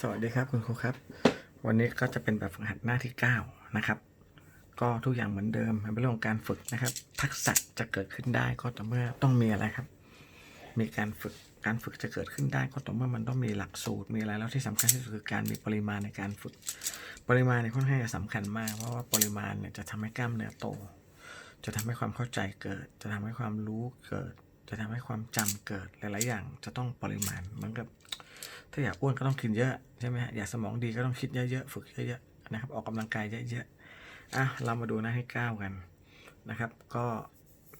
สวัสดีครับคุณครูครับ วันนี้ก็จะเป็นแบบฝึกหัดหน้าที่ 9 นะครับ ก็ทุกอย่างเหมือนเดิมเป็นเรื่องของการฝึกนะครับ ทักษะจะเกิดขึ้นได้ก็ต่อเมื่อต้องมีอะไรครับ มีการฝึกการฝึกจะเกิดขึ้นได้ก็ต่อเมื่อมันต้องมีหลักสูตรมีอะไรแล้วที่สำคัญที่สุดคือการมีปริมาณในการฝึก ปริมาณเนี่ยค่อนข้างจะสำคัญมากเพราะว่าปริมาณเนี่ยจะทำให้กล้ามเนื้อโต จะทำให้ความเข้าใจเกิด จะทำให้ความรู้เกิด จะทำให้ความจำเกิดหลายๆอย่างจะต้องปริมาณเหมือนกับ ถ้าอยากอ้วนก็ต้องกินเยอะใช่ไหมฮะอยากสมองดีก็ต้องคิดเยอะๆฝึกเยอะๆนะครับ ออกกำลังกายเยอะๆอะเรามาดูหน้าที่เก้ากันนะครับ ก็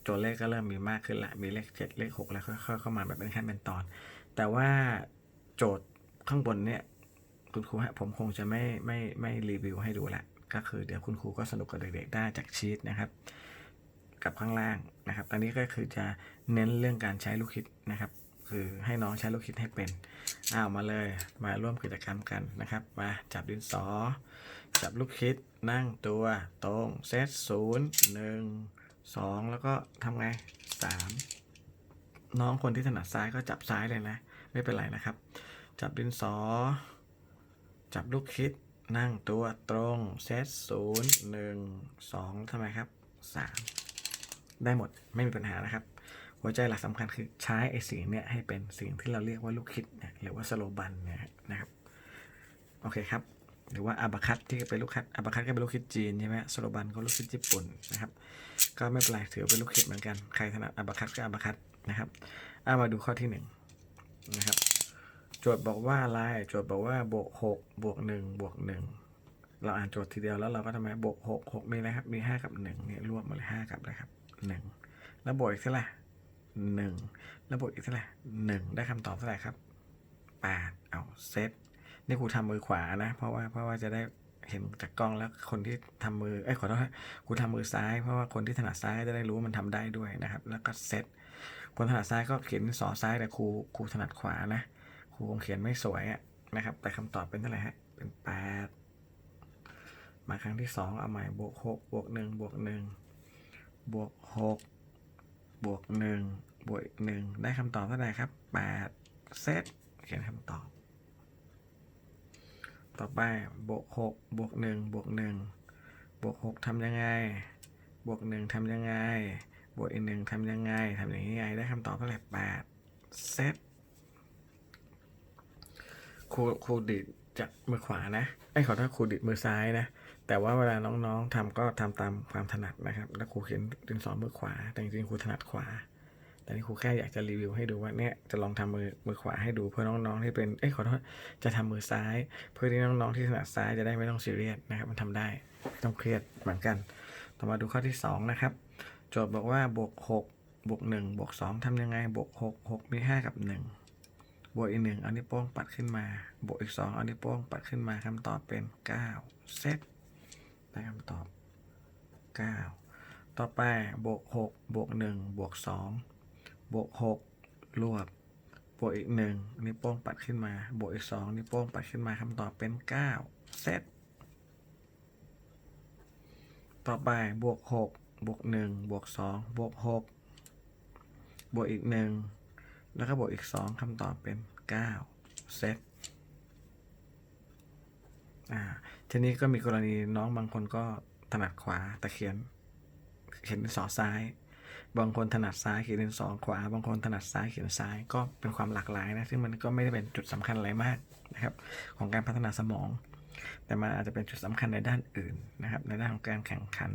ตัวเลขก็เริ่มมีมากขึ้นละมีเลขเจ็ดเลขหกแล้วค่อยๆเข้ามาแบบเป็นขั้นเป็นตอน แต่ว่าโจทย์ข้างบนเนี่ยคุณครูฮะผมคงจะไม่ไม่ไม่รีวิวให้ดูละก็คือเดี๋ยวคุณครูก็สนุกกับเด็กๆได้จากชีตนะครับกับข้างล่างนะครับ ตอนนี้ก็คือจะเน้นเรื่องการใช้ลูกคิดนะครับ คือให้น้องใช้ลูกคิดให้เป็นอ้าวมาเลยมาร่วมกิจกรรมกันนะครับ มาจับดินสอ จับลูกคิดนั่งตัวตรงเซตศูนย์หนึ่งสองแล้วก็ทำไงสามน้องคนที่ถนัดซ้ายก็จับซ้ายเลยนะ ไม่เป็นไรนะครับ จับดินสอ จับลูกคิดนั่งตัวตรงเซตศูนย์หนึ่งสองทำไมครับสามได้หมดไม่มีปัญหานะครับ หัวใจหลักสำคัญคือใช้ไอ้สิ่งเนี้ยให้เป็นสิ่งที่เราเรียกว่าลูกคิดเนี่ยหรือว่าสโลบันเนี่ยนะครับโอเคครับหรือว่าอาบาคัตที่เป็นลูกคิดอาบาคัตก็เป็นลูกคิดจีนใช่ไหมสโลบันก็ลูกคิดญี่ปุ่นนะครับก็ไม่เป็นไรถือเป็นลูกคิดเหมือนกันใครถนัดอาบาคัตก็อาบาคัตนะครับเอามาดูข้อที่หนึ่งนะครับโจทย์บอกว่าอะไรโจทย์บอกว่าบวกหกบวกหนึ่งบวกหนึ่งเราอ่านโจทย์ทีเดียวแล้วเราก็ทำไมบวกหกหกมีอะไรครับมีห้ากับหนึ่งเนี่ยรวมมาเลยห้ากับอะไรครับหนึ่งแล้วบวกอีกเท่าไหร่ หนึ่งแล้วบวกอีกเท่าไหร่หนึ่งได้คำตอบเท่าไหร่ครับแปดเอาเซตนี่ครูทำมือขวานะ เพราะว่าเพราะว่าจะได้เห็นจากกล้องแล้วคนที่ทำมือ เอ้ยขอโทษครับครูทำมือซ้าย เพราะว่าคนที่ถนัดซ้ายจะได้รู้ว่ามันทำได้ด้วยนะครับ แล้วก็เซตคนถนัดซ้ายก็เขียนสอซ้ายแต่ครูครูถนัดขวานะ ครูคงเขียนไม่สวยอะนะครับ แต่คำตอบเป็นเท่าไหร่ฮะ เป็นแปดมาครั้งที่สองเอาใหม่บวกหกบวกหนึ่งบวกหนึ่งบวกหก บวกหนึ่งบวกอีกหนึ่งได้คำตอบเท่าไหร่ครับแปดเซตเขียนคำตอบ ต่อไปบวกหกบวกหนึ่งบวกหนึ่งบวกหกทำยังไง บวกหนึ่งทำยังไง บวกอีกหนึ่งทำยังไงทำอย่างนี้ไงได้คำตอบเท่าไหร่แปดเซตครูครูดิดจากมือขวานะไอ้ขอโทษครูดิดมือซ้ายนะ แต่ว่าเวลาน้องๆทำก็ทำตามความถนัดนะครับ แล้วครูเขียนดินสอมือขวา แต่จริงๆครูถนัดขวา แต่นี่ครูแค่อยากจะรีวิวให้ดูว่าเนี่ยจะลองทำมือมือขวาให้ดูเพื่อน้องๆที่เป็น เอ้ยขอโทษ จะทำมือซ้าย เพื่อที่น้องๆที่ถนัดซ้ายจะได้ไม่ต้องซีเรียสนะครับ มันทำได้ไม่ต้องเครียดเหมือนกัน ต่อมาดูข้อที่สองนะครับ โจทย์บอกว่าบวกหกบวกหนึ่งบวกสองทำยังไงบวกหกหกมีห้ากับหนึ่งบวกอีกหนึ่งเอานิ้วโป้งปัดขึ้นมา บวกอีกสองเอานิ้วโป้งปัดขึ้นมาคำตอบเป็นเก้าเซต ได้คำตอบ 9 ต่อไปบวก6บวก1บวก2บวก6รวบบวกอีก 1 นิ้วโป้งปัดขึ้นมา บวกอีก 2 นิ้วโป้งปัดขึ้นมาคำตอบเป็น 9 เซต ต่อไปบวก 6 บวก 1 บวก 2 บวก 6 บวกอีก 1 แล้วก็บวกอีก 2คำตอบเป็น 9 เซต อ่าทีนี้ก็มีกรณีน้องบางคนก็ถนัดขวาแต่เขียนเขียนดินสอซ้าย บางคนถนัดซ้ายเขียนดินสอขวา บางคนถนัดซ้ายเขียนซ้าย ก็เป็นความหลากหลายนะซึ่งมันก็ไม่ได้เป็นจุดสำคัญอะไรมากนะครับ ของการพัฒนาสมอง แต่มันอาจจะเป็นจุดสำคัญในด้านอื่นนะครับ ในด้านของการแข่งขัน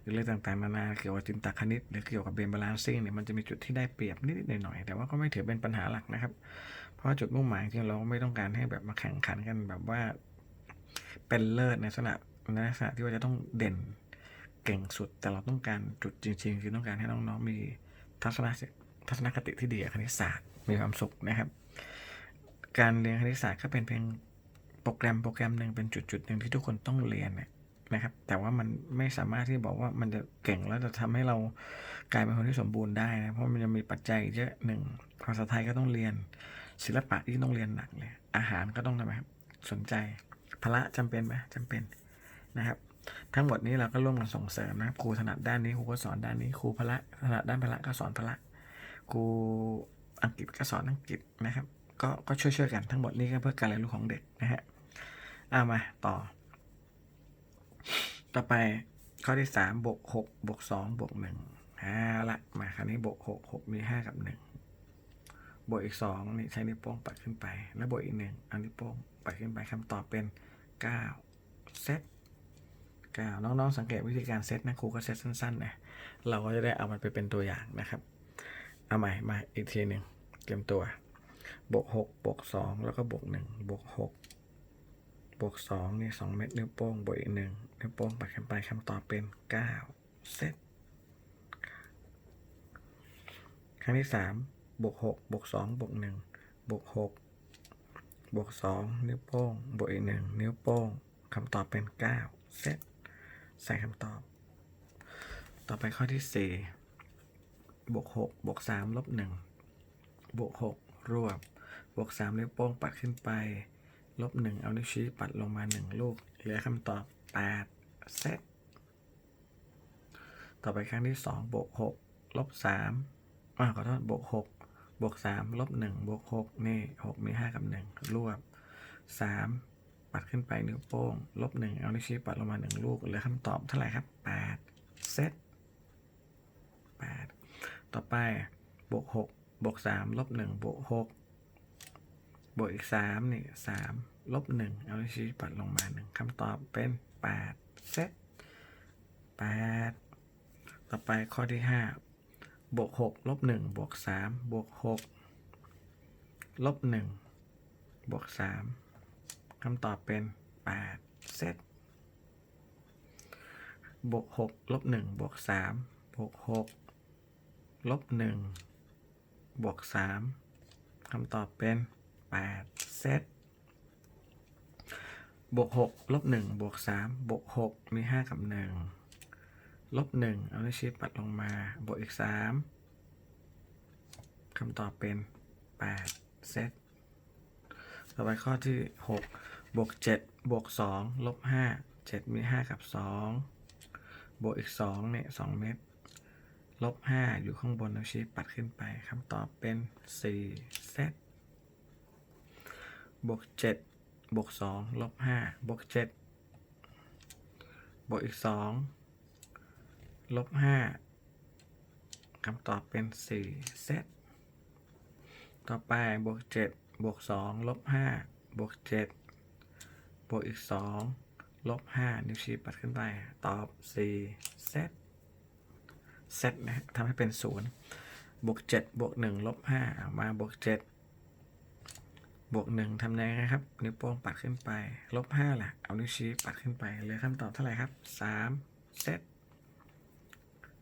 หรือเรื่องต่างๆนานาเกี่ยวกับจินตคณิต หรือเกี่ยวกับเบนบาลานซิ่งเนี่ยมันจะมีจุดที่ได้เปรียบนิดๆหน่อยๆแต่ว่าก็ไม่ถือเป็นปัญหาหลักนะครับ เพราะจุดมุ่งหมายจริงเราไม่ต้องการให้แบบมาแข่งขันกันแบบว่า เป็นเลิศในลักษณะในลักษณะที่ว่าจะต้องเด่นเก่งสุด แต่เราต้องการจุดจริง ๆ คือต้องการให้น้องๆมีทัศนคทัศนคติที่ดีกับคณิตศาสตร์มีความสุขนะครับ การเรียนคณิตศาสตร์ก็เป็นเพียงโปรแกรมโปรแกรมหนึ่งเป็นจุดๆหนึ่งที่ทุกคนต้องเรียนนะครับ แต่ว่ามันไม่สามารถที่บอกว่ามันจะเก่งแล้วจะทำให้เรากลายเป็นคนที่สมบูรณ์ได้นะเพราะมันจะมีปัจจัยเยอะหนึ่งภาษาไทยก็ต้องเรียนศิลปะที่ต้องเรียนหนักเลยอาหารก็ต้องทำไมครับสนใจ พละจำเป็นไหมจำเป็นนะครับ ทั้งหมดนี้เราก็ร่วมกันส่งเสริมนะครูถนัดด้านนี้ครูก็สอนด้านนี้ครูพละถนัดด้านพละก็สอนพละครูอังกฤษก็สอนอังกฤษนะครับ ก็ก็ช่วยๆกันทั้งหมดนี้ก็เพื่อการเรียนรู้ของเด็กนะฮะเอามาต่อ ต่อไปข้อที่สามบวกหกบวกสองบวกหนึ่งเอาละมาคราวนี้บวกหกหกมีห้ากับหนึ่งบวกอีกสองนี่ใช้นิ้วโป้งปัดขึ้นไป แล้วบวกอีกหนึ่งเอานิ้วโป้ง ดขึ้นไปคำตอบเป็นเก้าเซตเก้าน้องๆสังเกตวิธีการเซตนะครูก็เซตสั้นๆนะเราก็จะได้เอามันไปเป็นตัวอย่างนะครับ เอาใหม่มาอีกทีหนึ่งเตรียมตัว บวกหกบวกสองแล้วก็บวกหนึ่งบวกหกบวกสองนี่สองเม็ดนิ้วโป้งบวกอีกหนึ่งนิ้วโป้งปัดขึ้นไปคำตอบเป็นเก้าเซตครั้งที่สามบวกหกบวกสองบวกหนึ่งบวกหก บวกสองนิ้วโป้ง บวกอีกหนึ่งนิ้วโป้งคำตอบเป็นเก้าเซตใส่คำตอบ ต่อไปข้อที่สี่บวกหกบวกสามลบหนึ่งบวกหกรวบ บวกสามนิ้วโป้งปัดขึ้นไป ลบหนึ่งเอานิ้วชี้ปัดลงมาหนึ่งลูก เหลือคำตอบแปดเซตต่อไปครั้งที่สองบวกหกลบสามอ่าขอโทษบวกหก บวกสามลบหนึ่งบวกหกนี่หกมีห้ากับหนึ่งรวบสามปัดขึ้นไปนิ้วโป้งลบหนึ่งเอานิ้วชี้ปัดลงมาหนึ่งลูกเหลือคำตอบเท่าไหร่ครับแปดเซตแปดต่อไปบวกหกบวกสามลบหนึ่งบวกหกบวกอีกสามนี่สามลบหนึ่งเอานิ้วชี้ปัดลงมาหนึ่งคำตอบเป็นแปดเซตแปดต่อไปข้อที่ห้า บวกหกลบหนึ่งบวกสามบวกหกลบหนึ่งบวกสามคำตอบเป็นแปดเซตบวกหกลบหนึ่งบวกสามบวกหกลบหนึ่งบวกสามคำตอบเป็นแปดเซตบวกหกลบหนึ่งบวกสามบวกหกมีห้ากับหนึ่ง ลบหนึ่งเอานิ้วชี้ปัดลงมาบวกอีกสามคำตอบเป็นแปดเซตต่อไปข้อที่หกบวกเจ็ดบวกสองลบห้าเจ็ดมีห้ากับสองบวกอีกสองเนี่ยสองเม็ดลบห้าอยู่ข้างบนนิ้วชี้ปัดขึ้นไปคำตอบเป็นสี่เซตบวกเจ็ดบวกสองลบห้าบวกเจ็ดบวกอีกสอง ลบห้าคำตอบเป็นสี่เซตต่อไปบวกเจ็ดบวกสองลบห้าบวกเจ็ดบวกอีกสองลบห้านิ้วชี้ปัดขึ้นไป ตอบสี่เซตเซตนะฮะทำให้เป็นศูนย์บวกเจ็ดบวกหนึ่งลบห้าเอามาบวกเจ็ดบวกหนึ่งทำยังไงครับ นิ้วโป้งปัดขึ้นไป ลบห้าล่ะ เอานิ้วชี้ปัดขึ้นไปเหลือคำตอบเท่าไหร่ครับสามเซต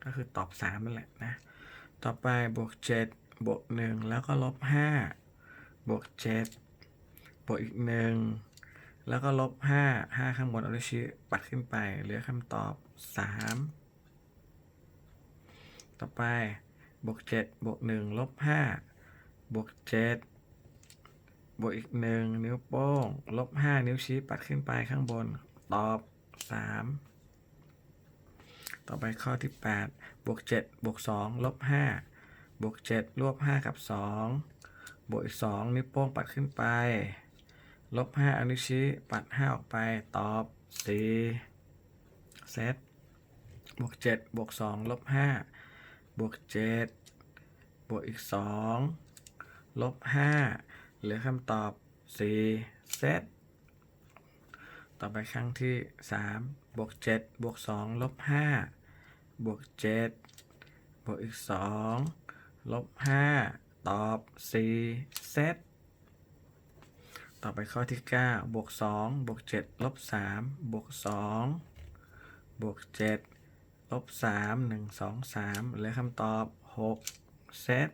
ก็คือตอบสามนั่นแหละนะ ต่อไปบวกเจ็ดบวกหนึ่งแล้วก็ลบห้าบวกเจ็ดบวกอีกหนึ่งแล้วก็ลบห้าห้าข้างบนเอานิ้วชี้ปัดขึ้นไป เหลือคำตอบสามต่อไปบวกเจ็ดบวกหนึ่งลบห้าบวกเจ็ดบวกอีกหนึ่งนิ้วโป้ง ลบห้านิ้วชี้ปัดขึ้นไปข้างบน ตอบสาม ต่อไปข้อที่แปดบวกเจ็ดบวกสองลบห้าบวกเจ็ดรวบห้ากับสองบวกอีกสองนิ้วโป้งปัดขึ้นไป ลบห้าอนิชี้ปัดห้าออกไป ตอบสี่เซต บวกเจ็ดบวกสองลบห้าบวกเจ็ดบวกอีกสองลบห้าเหลือคำตอบสี่เซต ต่อไปครั้งที่สาม บวกเจ็ดบวกสองลบห้าบวกเจ็ดบวกอีกสองลบห้าตอบสี่เซตต่อไปข้อที่เก้าบวกสองบวกเจ็ดลบสามบวกสองบวกเจ็ดลบสามหนึ่งสองสามเหลือคำตอบหกเซต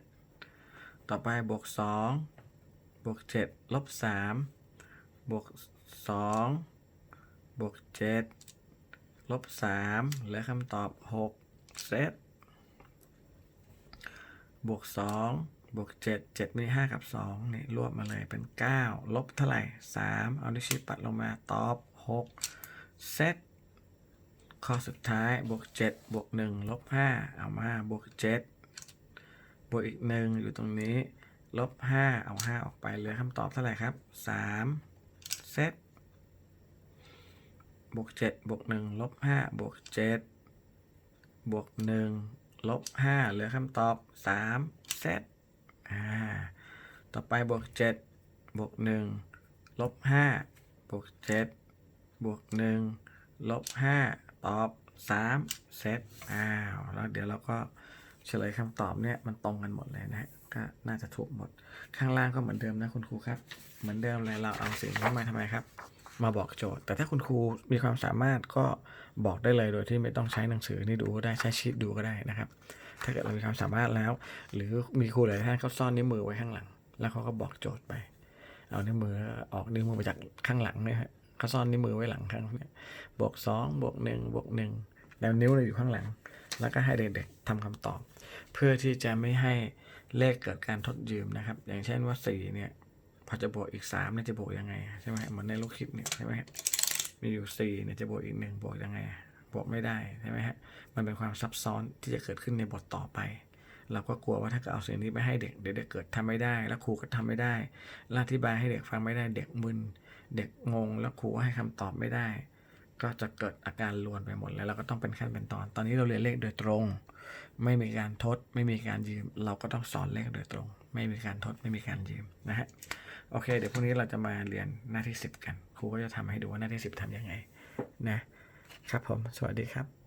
ต่อไปบวกสองบวกเจ็ดลบสามบวกสองบวกเจ็ด ลบสามเหลือคำตอบหกเซตบวกสองบวกเจ็ดเจ็ดมีห้ากับสองนี่รวบมาเลยเป็นเก้าลบเท่าไหร่สามเอานิ้วชี้ปัดลงมาตอบหกเซตข้อสุดท้ายบวกเจ็ดบวกหนึ่งลบห้าเอามาบวกเจ็ดบวกอีกหนึ่งอยู่ตรงนี้ลบห้าเอาห้าออกไปเหลือคำตอบเท่าไหร่ครับสามเซต บวกเจ็ดบวกหนึ่งลบห้าบวกเจ็ดบวกหนึ่งลบห้าเหลือคำตอบสามเซตอ่าต่อไปบวกเจ็ดบวกหนึ่งลบห้าบวกเจ็ดบวกหนึ่งลบห้าตอบสามเซตอ้าวแล้วเดี๋ยวเราก็เฉลยคำตอบเนี่ยมันตรงกันหมดเลยนะฮะก็น่าจะถูกหมด ข้างล่างก็เหมือนเดิมนะคุณครูครับ เหมือนเดิมเลยเราเอาสิ่งนี้มาทำไมครับ มาบอกโจทย์ แต่ถ้าคุณครูมีความสามารถก็บอกได้เลยโดยที่ไม่ต้องใช้หนังสือนี่ดูก็ได้ใช้ชีตดูก็ได้นะครับ ถ้าเกิดเรามีความสามารถแล้ว หรือมีครูหลายท่านเขาซ่อนนิ้วมือไว้ข้างหลัง แล้วเขาก็บอกโจทย์ไป เอานิ้วมือออกนิ้วมือมาจากข้างหลังเนี่ยฮะเขาซ่อนนิ้วมือไว้หลังข้างเนี่ยบวกสองบวกหนึ่งบวกหนึ่งแล้วนิ้วเราอยู่ข้างหลัง แล้วก็ให้เด็กๆทำคำตอบ เพื่อที่จะไม่ให้เลขเกิดการทดยืมนะครับ อย่างเช่นว่าสี่เนี่ย พอจะบวกอีกสามเนี่ยจะบวกยังไงใช่ไหมเหมือนในลูกคิดเนี่ยใช่ไหมฮะมีอยู่สี่เนี่ยจะบวกอีกหนึ่งบวกยังไงบวกไม่ได้ใช่ไหมฮะมันเป็นความซับซ้อนที่จะเกิดขึ้นในบทต่อไป เราก็กลัวว่าถ้าเกิดเอาสิ่งนี้ไปให้เด็กเดี๋ยวเด็กเกิดทำไม่ได้ แล้วครูก็ทำไม่ได้แล้วอธิบายให้เด็กฟังไม่ได้เด็กมึนเด็กงง แล้วครูให้คำตอบไม่ได้ ก็จะเกิดอาการลวนไปหมดแล้วเราก็ต้องเป็นขั้นเป็นตอน ตอนนี้เราเรียนเลขโดยตรง ไม่มีการทด ไม่มีการยืม เราก็ต้องสอนเลขโดยตรง ไม่มีการทดไม่มีการยืมนะฮะ โอเค เดี๋ยวพรุ่งนี้เราจะมาเรียนหน้าที่ 10 กัน ครูก็จะทำให้ดูว่าหน้าที่ 10ทำยังไงนะครับผม สวัสดีครับ